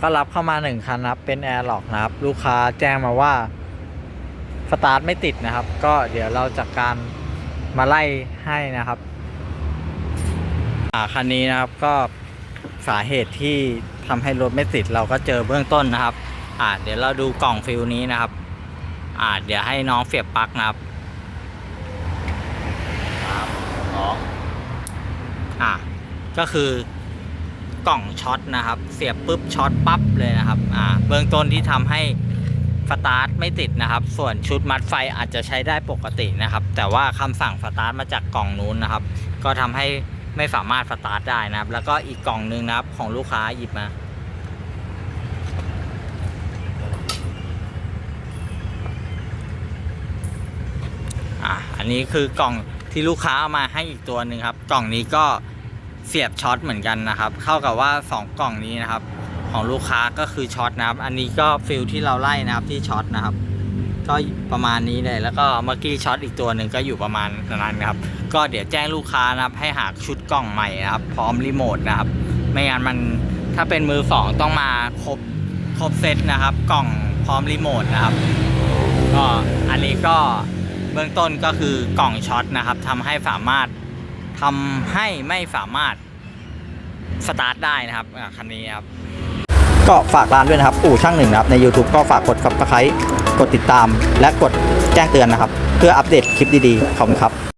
ก็รับเข้ามาหนึ่งคันนะครับเป็นแอร์ล็อกนะครับ ลูกค้าแจ้งมาว่าสตาร์ทไม่ติดนะครับ ก็เดี๋ยวเราจัดการมาไล่ให้นะครับคันนี้นะครับก็สาเหตุที่ทำให้รถไม่ติดเราก็เจอเบื้องต้นนะครับ อ่าเดี๋ยวเราดูกล่องฟิลนี้นะครับ อ่าเดี๋ยวให้น้องเสียบปลั๊กนะครับสองอ่าก็คือ กล่องช็อตนะครับ เสียบปุ๊บช็อตปั๊บเลยนะครับอ่าเบื้องต้นที่ทำให้สตาร์ทไม่ติดนะครับ ส่วนชุดมัดไฟอาจจะใช้ได้ปกตินะครับ แต่ว่าคำสั่งสตาร์ทมาจากกล่องนู้นนะครับ ก็ทำให้ไม่สามารถสตาร์ทได้นะครับ แล้วก็อีกกล่องหนึงนะครับของลูกค้าหยิบมาอะอันนี้คือกล่องที่ลูกค้าเอามาให้อีกตัวหนึ่งครับ กล่องนี้ก็ เสียบช็อตเหมือนกันนะครับ เข้ากับว่า 2 กล่องนี้นะครับ ของลูกค้าก็คือช็อตนะครับ อันนี้ก็ฟิลที่เราไล่นะครับที่ช็อตนะครับ ก็ประมาณนี้เลย แล้วก็เมื่อกี้ช็อตอีกตัวหนึ่งก็อยู่ประมาณนั้นครับ ก็เดี๋ยวแจ้งลูกค้านะครับ ให้หาชุดกล่องใหม่นะครับ พร้อมรีโมทนะครับ ไม่งั้นมันถ้าเป็นมือสองต้องมาครบครบเซตนะครับ กล่องพร้อมรีโมทนะครับก็อันนี้ก็เบื้องต้นก็คือกล่องช็อตนะครับทำให้สามารถ ทำให้ไม่สามารถสตาร์ทได้นะครับคันนี้ครับ ก็ฝากร้านด้วยนะครับ อู่ช่างหนึ่งนะครับ ใน YouTube ก็ฝากกดกับกระไคกดติดตาม และกดแจ้งเตือนนะครับ เพื่ออัปเดตคลิปดีๆขอบคุณครับ